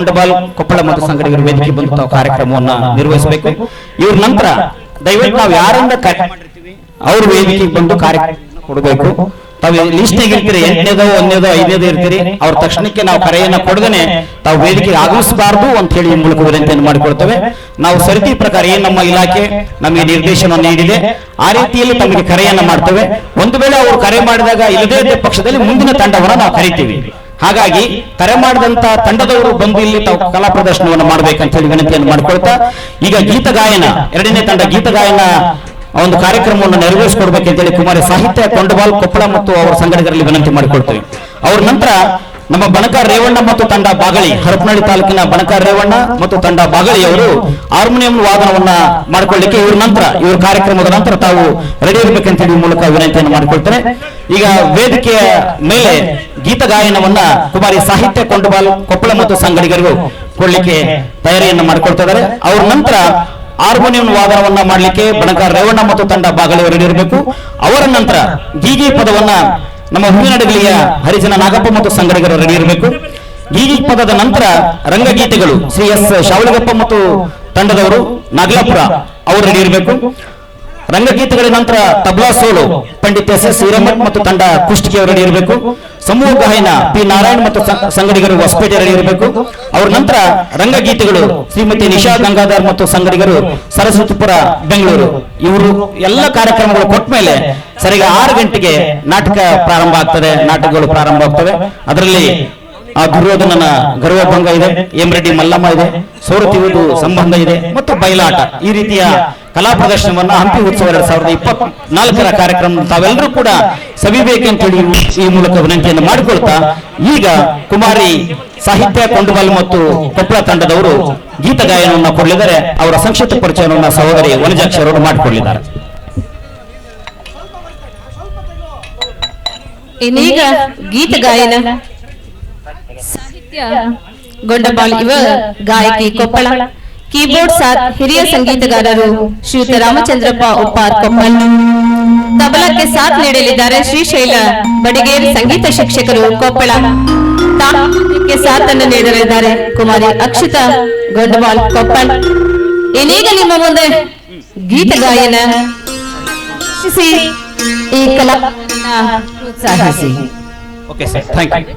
ಬಂಡವಾಳ, ಕೊಪ್ಪಳ ಮತ್ತು ಸಂಘದ ವೇದಿಕೆ ಬಂದು ತಾವು ಕಾರ್ಯಕ್ರಮವನ್ನ ನಿರ್ವಹಿಸಬೇಕು. ಇವ್ರ ನಂತರ ದಯವಿಟ್ಟು ನಾವು ಯಾರಿಂದ ಕರೆ ಮಾಡಿರ್ತೀವಿ, ಅವ್ರ ವೇದಿಕೆಗೆ ಬಂದು ಕಾರ್ಯಕ್ರಮ ಕೊಡಬೇಕು. ತಾವು ಲಿಸ್ಟ್ ಇರ್ತೀರಿ ಎಂಟನೇದೋ ಒಂದೇದೋ ಐದನೇದೋ ಇರ್ತೀರಿ, ಅವ್ರ ತಕ್ಷಣಕ್ಕೆ ನಾವು ಕರೆಯನ್ನ ಕೊಡದೇನೆ ತಾವು ವೇದಿಕೆಗೆ ಆಗಮಿಸಬಾರದು ಅಂತ ಹೇಳಿ ಮೂಲಕ ವಿನಂತಿಯನ್ನು ಮಾಡಿಕೊಳ್ತೇವೆ. ನಾವು ಸರಿತಿ ಪ್ರಕಾರ ಏನ್ ನಮ್ಮ ಇಲಾಖೆ ನಮಗೆ ನಿರ್ದೇಶನ ನೀಡಿದೆ, ಆ ರೀತಿಯಲ್ಲಿ ತಮಗೆ ಕರೆಯನ್ನ ಮಾಡ್ತೇವೆ. ಒಂದು ವೇಳೆ ಅವರು ಕರೆ ಮಾಡಿದಾಗ ಇಲ್ಲದೇ ಪಕ್ಷದಲ್ಲಿ ಮುಂದಿನ ತಂಡವನ್ನ ನಾವು ಕರಿತೀವಿ. ಹಾಗಾಗಿ ಕರೆ ಮಾಡಿದಂತ ತಂಡದವರು ಬಂದು ಇಲ್ಲಿ ತಾವು ಕಲಾ ಪ್ರದರ್ಶನವನ್ನು ಮಾಡ್ಬೇಕಂತ ಹೇಳಿ ವಿನಂತಿಯನ್ನು ಮಾಡಿಕೊಳ್ತಾ, ಈಗ ಗೀತ ಗಾಯನ, ಎರಡನೇ ತಂಡ ಗೀತ ಗಾಯನ ಒಂದು ಕಾರ್ಯಕ್ರಮವನ್ನು ನೆರವೇರಿಸಿಕೊಡ್ಬೇಕಂತೇಳಿ ಕುಮಾರಿ ಸಾಹಿತ್ಯ ಕೊಂಡಬಾಲ್ ಕೊಪ್ಪಳ ಮತ್ತು ಅವರ ಸಂಘಟಕರಲ್ಲಿ ವಿನಂತಿ ಮಾಡಿಕೊಳ್ತೇವೆ. ಅವ್ರ ನಂತರ ನಮ್ಮ ಬಣಕ ರೇವಣ್ಣ ಮತ್ತು ತಂಡ ಬಾಗಳಿ, ಹರಪನಹಳ್ಳಿ ತಾಲೂಕಿನ ಬಣಕಾರ್ ರೇವಣ್ಣ ಮತ್ತು ತಂಡ ಬಾಗಳಿ ಅವರು ಹಾರ್ಮೋನಿಯಂ ವಾದನವನ್ನ ಮಾಡಿಕೊಳ್ಳಿಕ್ಕೆ ಇವ್ರ ನಂತರ, ಇವ್ರ ಕಾರ್ಯಕ್ರಮದ ನಂತರ ತಾವು ರೆಡಿ ಇರಬೇಕಂತ ಹೇಳಿ ಮೂಲಕ ವಿನಂತಿಯನ್ನು ಮಾಡಿಕೊಳ್ತಾರೆ ಈಗ ವೇದಿಕೆಯ ಮೇಲೆ ಗೀತ ಗಾಯನವನ್ನ ಕುಮಾರಿ ಸಾಹಿತ್ಯ ಕೊಂಡಬಾಲ್, ಕೊಪ್ಪಳ ಮತ್ತು ಸಂಗಡಿಗರಿಗೂ ಕೊಡ್ಲಿಕ್ಕೆ ತಯಾರಿಯನ್ನು ಮಾಡಿಕೊಳ್ತಾ ಇದ್ದಾರೆ. ಅವ್ರ ನಂತರ ಹಾರ್ಮೋನಿಯಂ ವಾದನವನ್ನ ಮಾಡಲಿಕ್ಕೆ ಬಣಕ ರೇವಣ್ಣ ಮತ್ತು ತಂಡ ಬಾಗಳಿ ರೆಡಿ ಇರಬೇಕು. ಅವರ ನಂತರ, ಗೀಗಿ ಪದವನ್ನ ನಮ್ಮ ಹೂವಿನಡಗಲಿಯ ಹರಿಜನ ನಾಗಪ್ಪ ಮತ್ತು ಸಂಗಡಿಗರು ರೆಡಿ ಇರಬೇಕು. ಗೀಗಿ ಪದದ ನಂತರ ರಂಗಗೀತೆಗಳು ಶ್ರೀ ಎಸ್ ಶಾವಳಿಗಪ್ಪ ಮತ್ತು ತಂಡದವರು ನಾಗಲಾಪುರ ಅವರು ರೆಡಿ ಇರಬೇಕು. ರಂಗಗೀತೆಗಳ ನಂತರ ತಬ್ಲಾ ಸೋಲು, ಪಂಡಿತ್ ಎಸ್ ಎಸ್ ಹಿರಮಠ್ ಮತ್ತು ತಂಡ ಕುಷ್ಟಗಿ ಅವರು ರೆಡಿ ಇರಬೇಕು ಸಮೂಹ ಗಾಯನ ಪಿ ನಾರಾಯಣ್ ಮತ್ತು ಸಂಗಡಿಗರು ಹೊಸಪೇಟೆ ರೆಡಿ ಇರಬೇಕು ಅವ್ರ ನಂತರ ರಂಗಗೀತೆಗಳು ಶ್ರೀಮತಿ ನಿಶಾ ಗಂಗಾಧರ್ ಮತ್ತು ಸಂಗಡಿಗರು ಸರಸ್ವತಿಪುರ, ಬೆಂಗಳೂರು. ಇವರು ಎಲ್ಲ ಕಾರ್ಯಕ್ರಮಗಳು ಕೊಟ್ಟ ಮೇಲೆ ಸರಿಗ ಆರು ಗಂಟೆಗೆ ನಾಟಕ ಪ್ರಾರಂಭ ಆಗ್ತದೆ. ನಾಟಕಗಳು ಪ್ರಾರಂಭ ಆಗ್ತವೆ. ಅದರಲ್ಲಿ ಆ ದುರ್ಯೋಧನನ ಗರ್ವಭಂಗ ಇದೆ ಎಮ್ರೆಡ್ಡಿ ಮಲ್ಲಮ್ಮ ಇದೆ ಸೌರತಿವುದು ಸಂಬಂಧ ಇದೆ, ಮತ್ತು ಬಯಲಾಟ. ಈ ರೀತಿಯ ಕಲಾ ಪ್ರದರ್ಶನವನ್ನ ಹಂಪಿ ಉತ್ಸವ ಎರಡ್ ಸಾವಿರದ ಇಪ್ಪತ್ನಾಲ್ಕರ ಕಾರ್ಯಕ್ರಮ ತಾವೆಲ್ಲರೂ ಕೂಡ ಸವಿಬೇಕಂತೇಳಿ ಈ ಮೂಲಕ ವಿನಂತಿಯನ್ನು ಮಾಡಿಕೊಳ್ತಾ ಈಗ ಕುಮಾರಿ ಸಾಹಿತ್ಯ ಕೊಂಡಬಲ್ ಮತ್ತು ಕೊಪ್ಪಳ ತಂಡದವರು ಗೀತ ಗಾಯನವನ್ನು ಕೊಡಲಿದ್ದಾರೆ. ಅವರ ಸಂಕ್ಷಿಪ್ತ ಪರಿಚಯವನ್ನು ಸಹೋದರಿ ವನಜಾಕ್ಷರವರು ಮಾಡಿಕೊಳ್ಳಿದ್ದಾರೆ ಇನ್ನೀಗ ಗೀತ ಗಾಯನ. ಸಾಹಿತ್ಯ ಗೊಂಡಬಾಳ್ ಇವ ಗಾಯಕಿ ಕೊಪ್ಪಳ. ಕೀಬೋರ್ಡ್ ಸಾಥ್ ಹಿರಿಯ ಸಂಗೀತಗಾರರು ಶ್ರೀಯುತ ರಾಮಚಂದ್ರಪ್ಪ ಉಪ್ಪಾರ್ ಕೊಪ್ಪಳ ತಬಲಕ್ಕೆ ಸಾಥ್ ನೀಡಲಿದ್ದಾರೆ ಶ್ರೀಶೈಲ ಬಡಿಗೇರ್ ಸಂಗೀತ ಶಿಕ್ಷಕರು ಕೊಪ್ಪಳ. ತಾಳಕ್ಕೆ ಸಾಥ್ ಅನ್ನು ನೀಡಲಿದ್ದಾರೆ ಕುಮಾರಿ ಅಕ್ಷಿತಾ ಗೊಂಡವಾಲ್ ಕೊಪ್ಪಳ ಇನ್ನೀಗ ನಿಮ್ಮ ಮುಂದೆ ಗೀತ ಗಾಯನ. ಈ ಕಲಾ ಪ್ರೋತ್ಸಾಹಿಸಿ okay sir thank you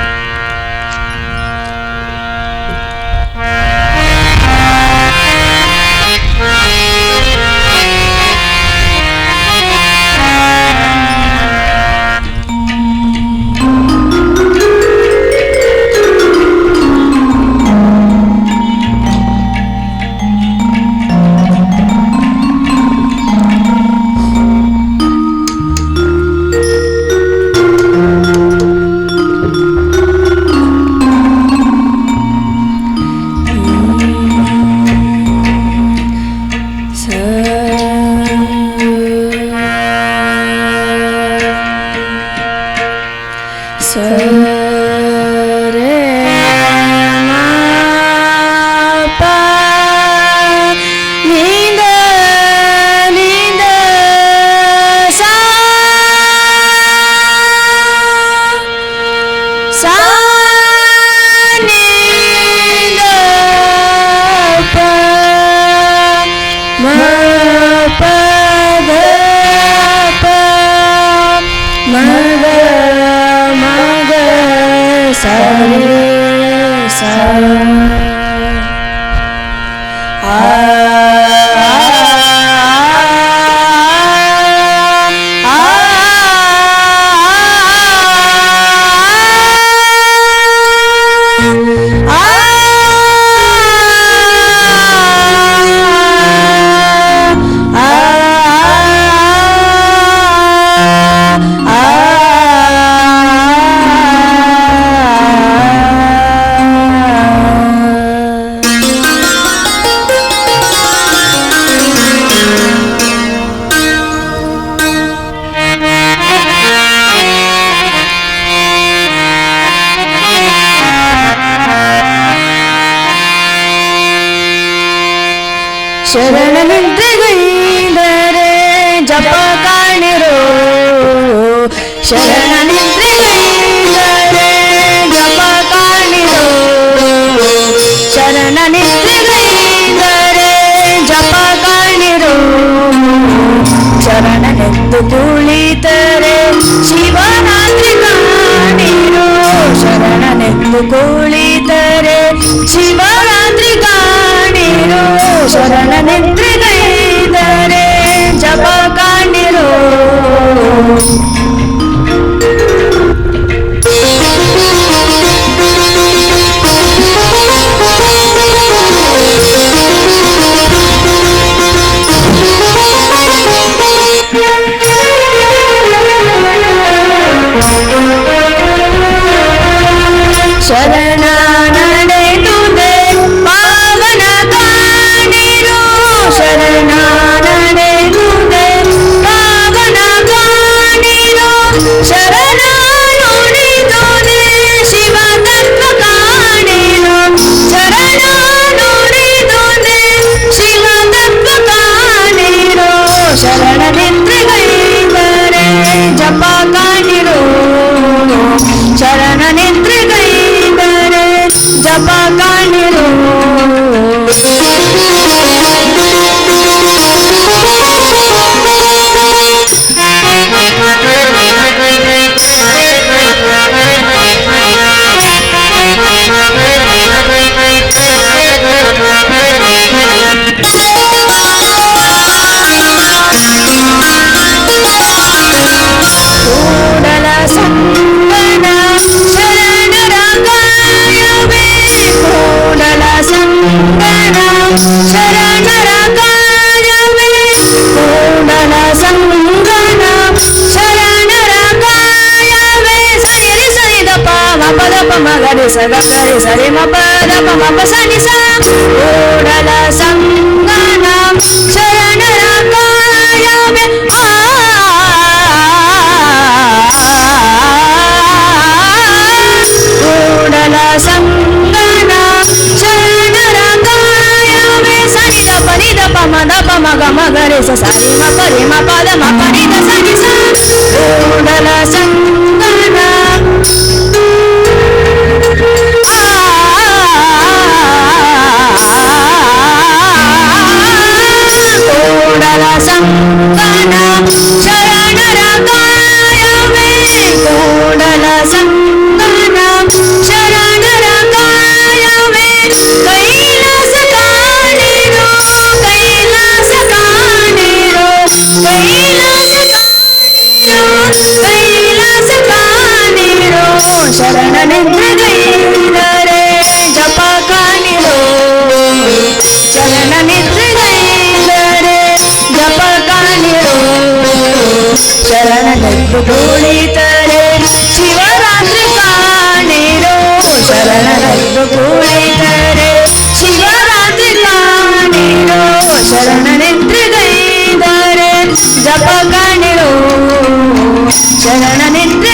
Saturday, Saturday. ಶರಣ ನಿದ್ರೆಗೈದರೆ ಜಪ ಕಾಣಿರೋ ಶರಣ ನಿದ್ರೆಗೈದರೆ ಜಪ ಕಾಣಿರೋ ಶರಣ ನಿದ್ರೆಗೈದರೆ ಜಪ ಕಾಣಿರೋ ಶರಣನೆಂದು ಕುಳಿತರೆ ಶಿವರಾತ್ರಿ ಕಾಣಿರೋ ಶರಣನೆಂದು ಕುಳಿತರೆ Lloran en సగరి సరి మపద మమ సని సూడల సంగనం శరణ రాకాయమే కూడల సంగన శరణ రాకాయమే సని ద పని ద పమ ద పమ గమ గరి సరి మ పరి మ పద మ సని సూడల సంగ ಶರಣನೆಂದ್ರಗೈದರೆ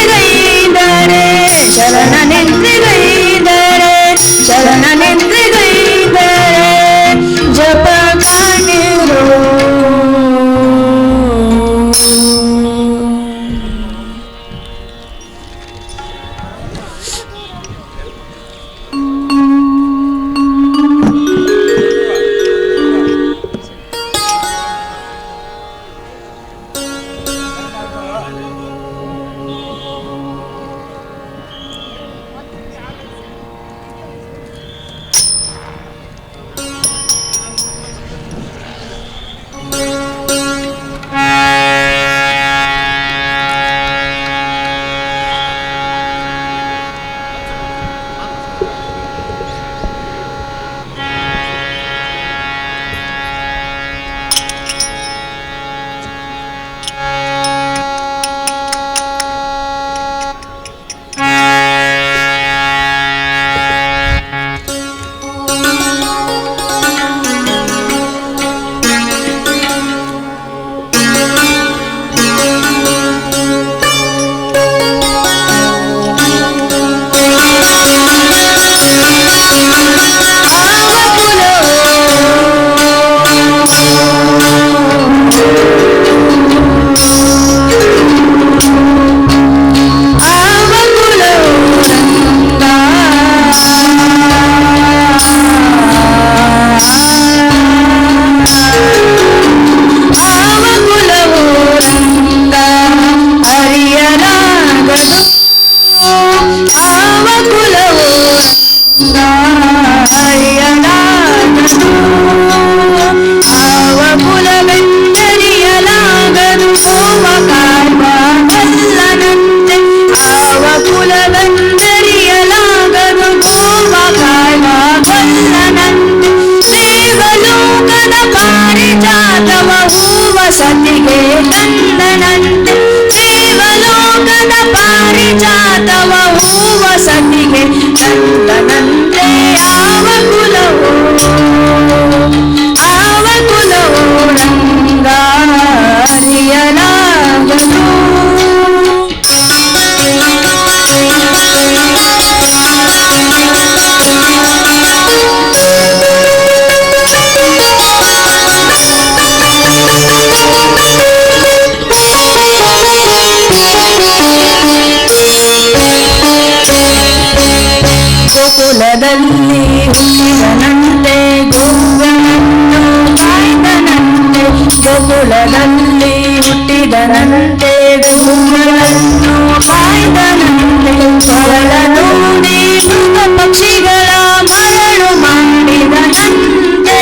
ಪಕ್ಕದಲ್ಲಿ ಹುಲ್ಲಿಗನಂತೆ ಗೋಗನನ್ನು ಕಾಯ್ದನಂತೆ ಗೋಕುಲದಲ್ಲಿ ಹುಟ್ಟಿದನಂತೆ ಗೋಗಳನ್ನು ಕಾಯ್ದನಂತೆ ಕಳಲು ನೀಡುವ ಪಕ್ಷಿಗಳ ಮರಳು ಮಾಡಿದನಂತೆ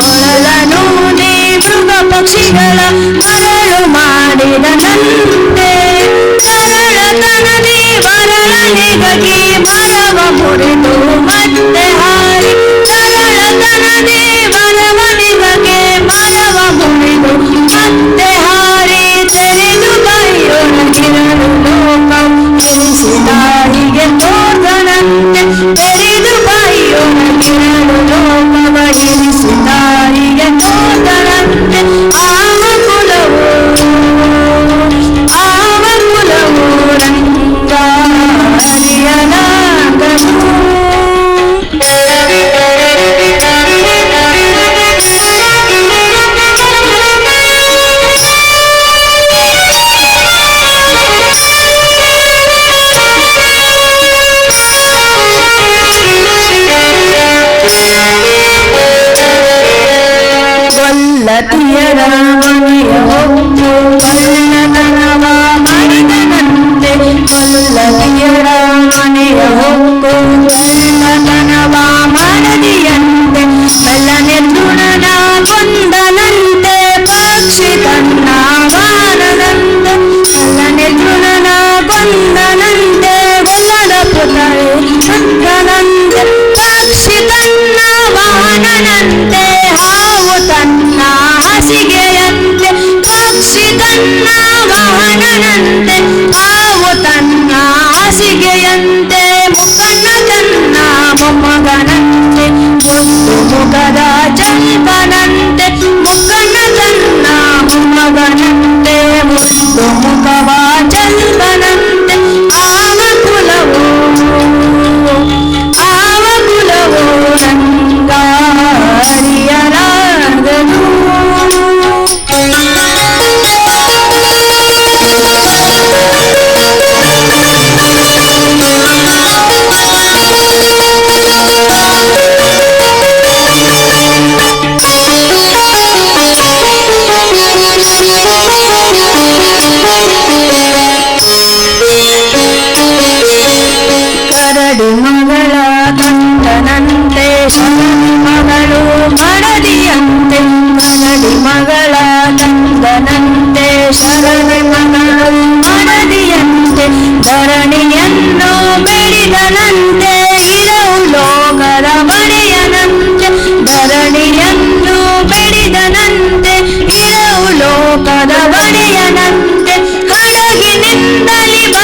ಕೊಳಲು ನೀಡುವ ಪಕ್ಷಿಗಳ ಮರಳು ಮಾಡಿದನಂತೆ ಸರಳತನದಿ Aquí, amor, y tú, mate. ತನ್ನ ವಾಹನನಂತೆ ತಾವು ತನ್ನ ಹಾಸಿಗೆಯನ್ನು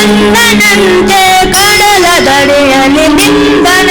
ಮಿಂಗನಂತೆ ಕಡಲ ದಡೆಯಲ್ಲಿ ಮಿಂಗನ